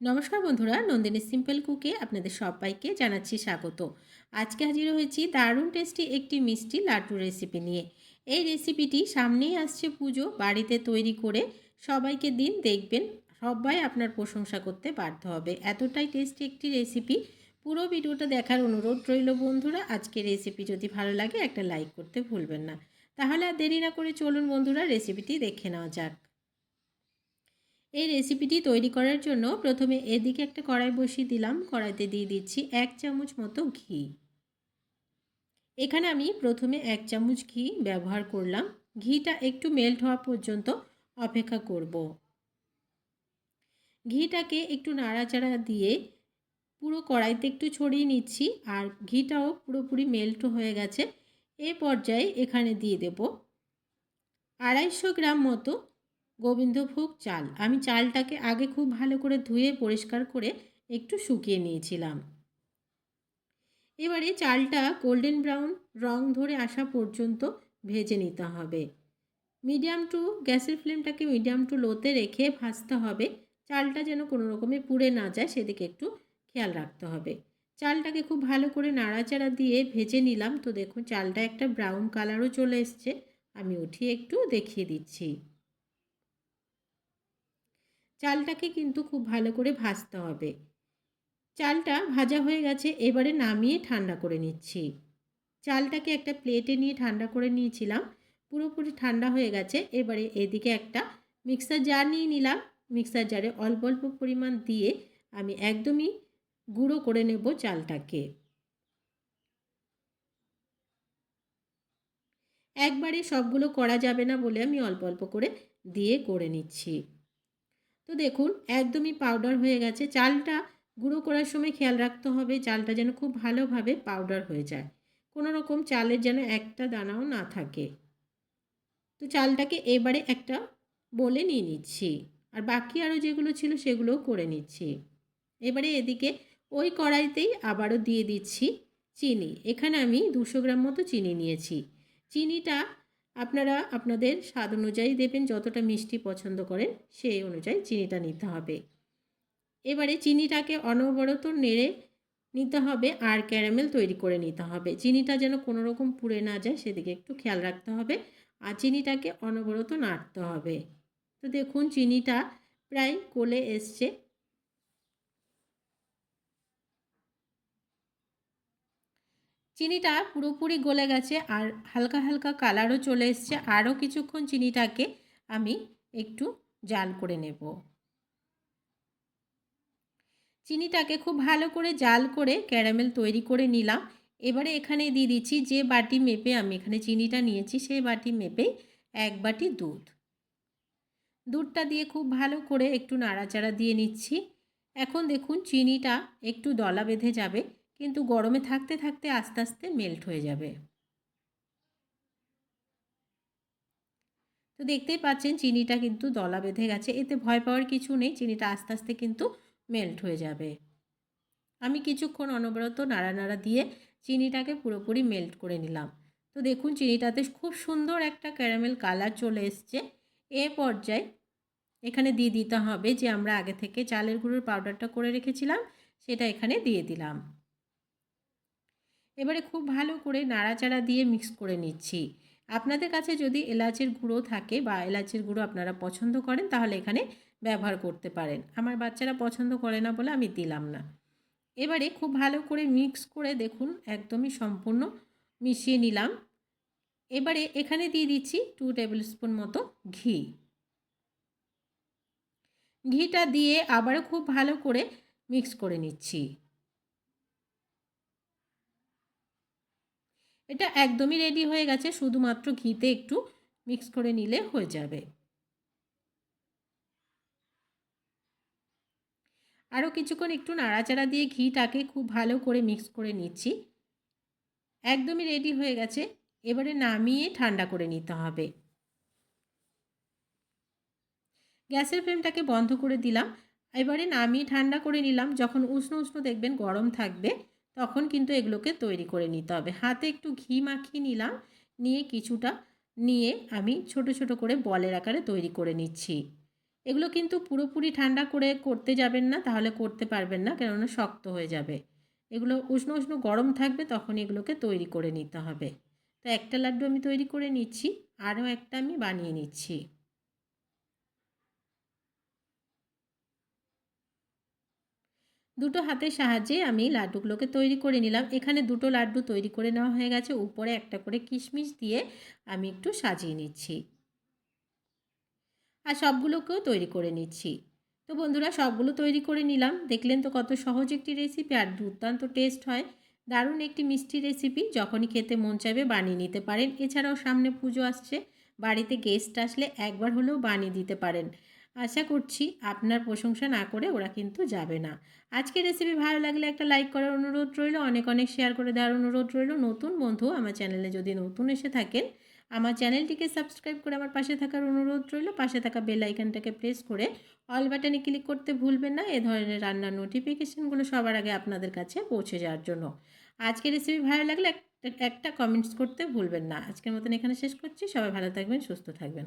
নমস্কার বন্ধুরা, নন্দিনী সিম্পল কুকে আপনাদের সবাইকে জানাচ্ছি স্বাগত। আজকে হাজির হয়েছি দারুণ টেস্টি একটি মিষ্টি লাড্ডু রেসিপি নিয়ে। এই রেসিপিটি সামনেই আসছে পুজো, বাড়িতে তৈরি করে সবাইকে দিন দেখবেন, সবাই আপনার প্রশংসা করতে বাধ্য হবে। এতটাই টেস্টি একটি রেসিপি পুরো ভিডিওটা দেখার অনুরোধ রইল বন্ধুরা আজকে রেসিপি যদি ভালো লাগে একটা লাইক করতে ভুলবেন না। তাহলে আর দেরি না করে চলুন বন্ধুরা রেসিপিটি দেখে নেওয়া যাক। এই রেসিপিটি তৈরি করার জন্য প্রথমে এদিকে একটা কড়াই বসিয়ে দিলাম। কড়াইতে দিয়ে দিচ্ছি এক চামচ মতো ঘি। এখানে আমি প্রথমে এক চামচ ঘি ব্যবহার করলাম। ঘিটা একটু মেল্ট হওয়া পর্যন্ত অপেক্ষা করব। ঘিটাকে একটু নাড়াচাড়া দিয়ে পুরো কড়াইতে একটু ছড়িয়ে নিচ্ছি আর ঘিটাও পুরোপুরি মেল্ট হয়ে গেছে। এ পর্যায়ে এখানে দিয়ে দেব আড়াইশো গ্রাম মতো গোবিন্দভোগ চাল। আমি চালটাকে আগে খুব ভালো করে ধুয়ে পরিষ্কার করে একটু শুকিয়ে নিয়েছিলাম। এবারে চালটা গোল্ডেন ব্রাউন রং ধরে আসা পর্যন্ত ভেজে নিতে হবে। মিডিয়াম টু গ্যাসের ফ্লেমটাকে মিডিয়াম টু লোতে রেখে ভাজতে হবে। চালটা যেন কোনো রকমে পুড়ে না যায় সেদিকে একটু খেয়াল রাখতে হবে। চালটাকে খুব ভালো করে নাড়াচাড়া দিয়ে ভেজে নিলাম। তো দেখুন, চালটা একটা ব্রাউন কালারও চলে এসছে। আমি উঠিয়ে একটু দেখিয়ে দিচ্ছি। চালটাকে কিন্তু খুব ভালো করে ভাজতে হবে। চালটা ভাজা হয়ে গেছে, এবারে নামিয়ে ঠান্ডা করে নিচ্ছি। চালটাকে একটা প্লেটে নিয়ে ঠান্ডা করে নিয়েছিলাম, পুরোপুরি ঠান্ডা হয়ে গেছে, এবারে এদিকে একটা মিক্সার জার নিয়ে নিলাম। মিক্সার জারে অল্প অল্প পরিমাণ দিয়ে আমি একদমই গুঁড়ো করে নেব চালটাকে। একবারে সবগুলো করা যাবে না বলে আমি অল্প অল্প করে দিয়ে করে নিচ্ছি। তো দেখুন, একদমই পাউডার হয়ে গেছে। চালটা গুঁড়ো করার সময় খেয়াল রাখতে হবে, চালটা যেন খুব ভালোভাবে পাউডার হয়ে যায়। কোনো রকম চালের যেন একটা দানাও না থাকে। তো চালটাকে এবারে একটা বলে নিয়ে নিচ্ছি। আর বাকি আরও যেগুলো ছিল সেগুলোও করে নিচ্ছি। এবারে এদিকে ওই কড়াইতেই আবারও দিয়ে দিচ্ছি চিনি। এখানে আমি দুশো গ্রাম মতো চিনি নিয়েছি। চিনিটা আপনারা আপনাদের স্বাদ অনুযায়ী দেবেন, যতটা মিষ্টি পছন্দ করেন, সেই অনুযায়ী চিনিটা নিতে হবে। এবারে চিনিটাকে অনবরত নেড়ে নিতে হবে আর ক্যারামেল তৈরি করে নিতে হবে। চিনিটা যেন কোনো রকম পুড়ে না যায়, সেদিকে একটু খেয়াল রাখতে হবে আর চিনিটাকে অনবরত নাড়তে হবে। তো দেখুন, চিনিটা প্রায় কোলে এসছে। চিনিটা পুরোপুরি গলে গেছে আর হালকা হালকা কালারও চলে এসছে। আরও কিছুক্ষণ চিনিটাকে আমি একটু জাল করে নেব। চিনিটাকে খুব ভালো করে জাল করে ক্যারামেল তৈরি করে নিলাম। এবারে এখানে দিয়ে দিচ্ছি যে বাটি মেপে আমি এখানে চিনিটা নিয়েছি, সেই বাটি মেপে এক বাটি দুধ। দুধটা দিয়ে খুব ভালো করে একটু নাড়াচাড়া দিয়ে নিচ্ছি। এখন দেখুন চিনিটা একটু দলা বেঁধে যাবে। কিন্তু গরমে থাকতে থাকতে আস্তে আস্তে মেল্ট হয়ে যাবে। তো দেখতেই পাচ্ছেন চিনিটা কিন্তু দলা বেঁধে গেছে, এতে ভয় পাওয়ার কিছু নেই, চিনিটা আস্তে আস্তে কিন্তু মেল্ট হয়ে যাবে। আমি কিছুক্ষণ অনবরত নাড়া নাড়া দিয়ে চিনিটাকে পুরোপুরি মেল্ট করে নিলাম। তো দেখুন চিনিটাতে খুব সুন্দর একটা ক্যারামেল কালার চলে এসছে। এ পর্যায়ে এখানে দিয়ে দিতে হবে যে আমরা আগে থেকে চালের গুঁড়োর পাউডারটা করে রেখেছিলাম, সেটা এখানে দিয়ে দিলাম। এবারে খুব ভালো করে নাড়াচাড়া দিয়ে মিক্স করে নিচ্ছি। আপনাদের কাছে যদি এলাচের গুঁড়ো থাকে বা এলাচের গুঁড়ো আপনারা পছন্দ করেন, তাহলে এখানে ব্যবহার করতে পারেন। আমার বাচ্চারা পছন্দ করে না বলে আমি দিলাম না। এবারে খুব ভালো করে মিক্স করে দেখুন, একদমই সম্পূর্ণ মিশিয়ে নিলাম। এবারে এখানে দিয়ে দিচ্ছি টু টেবিল স্পুন মতো ঘি। ঘিটা দিয়ে আবারও খুব ভালো করে মিক্স করে নিচ্ছি। এটা একদমই রেডি হয়ে গেছে, শুধুমাত্র ঘিতে একটু মিক্স করে নিলে হয়ে যাবে। আরও কিছুক্ষণ একটু নাড়াচাড়া দিয়ে ঘিটাকে খুব ভালো করে মিক্স করে নিচ্ছি। একদমই রেডি হয়ে গেছে, এবারে নামিয়ে ঠান্ডা করে নিতে হবে। গ্যাসের ফ্লেমটাকে বন্ধ করে দিলাম, এবারে নামিয়ে ঠান্ডা করে নিলাম, যখন উষ্ণ উষ্ণ দেখবেন গরম থাকবে তখন কিন্তু এগুলোকে তৈরি করে নিতে হবে। হাতে একটু ঘি মাখিয়ে নিলাম, নিয়ে কিছুটা নিয়ে আমি ছোট ছোট করে বলের আকারে তৈরি করে নিচ্ছি। এগুলো কিন্তু পুরোপুরি ঠান্ডা করে করতে যাবেন না, তাহলে করতে পারবেন না, কেননা শক্ত হয়ে যাবে। এগুলো উষ্ণ উষ্ণ গরম থাকবে, তখন এগুলোকে তৈরি করে নিতে হবে। তো একটা লাড্ডু আমি তৈরি করে নিচ্ছি, আরও একটা আমি বানিয়ে নিচ্ছি। দুটো হাতের সাহায্যে আমি লাড্ডুগুলোকে তৈরি করে নিলাম। এখানে দুটো লাড্ডু তৈরি করে নেওয়া হয়ে গেছে। উপরে একটা করে কিশমিশ দিয়ে আমি একটু সাজিয়ে নিচ্ছি। আর সবগুলোকেও তৈরি করে নিচ্ছি। তো বন্ধুরা, সবগুলো তৈরি করে নিলাম। দেখলেন তো কত সহজ একটি রেসিপি আর দুর্দান্ত টেস্ট হয়। দারুণ একটি মিষ্টি রেসিপি যখনই খেতে মন চাইবে বানিয়ে নিতে পারেন। এছাড়াও সামনে পুজো আসছে। বাড়িতে গেস্ট আসলে একবার হলেও বানিয়ে দিতে পারেন। আশা করছি আপনার প্রশংসা না করে ওরা কিন্তু যাবে না। আজকের রেসিপি ভালো লাগলে একটা লাইক করার অনুরোধ রইল। অনেক অনেক শেয়ার করে দেওয়ার অনুরোধ রইল। নতুন বন্ধু আমার চ্যানেলে যদি নতুন এসে থাকেন, আমার চ্যানেলটিকে সাবস্ক্রাইব করে আমার পাশে থাকার অনুরোধ রইল। পাশে থাকা বেল আইকনটাকে প্রেস করে অল বাটনে ক্লিক করতে ভুলবেন না। এ ধরনের রান্নার নোটিফিকেশানগুলো সবার আগে আপনাদের কাছে পৌঁছে যাওয়ার জন্য। আজকের রেসিপি ভালো লাগলে একটা কমেন্টস করতে ভুলবেন না। আজকের মতন এখানে শেষ করছি। সবাই ভালো থাকবেন, সুস্থ থাকবেন।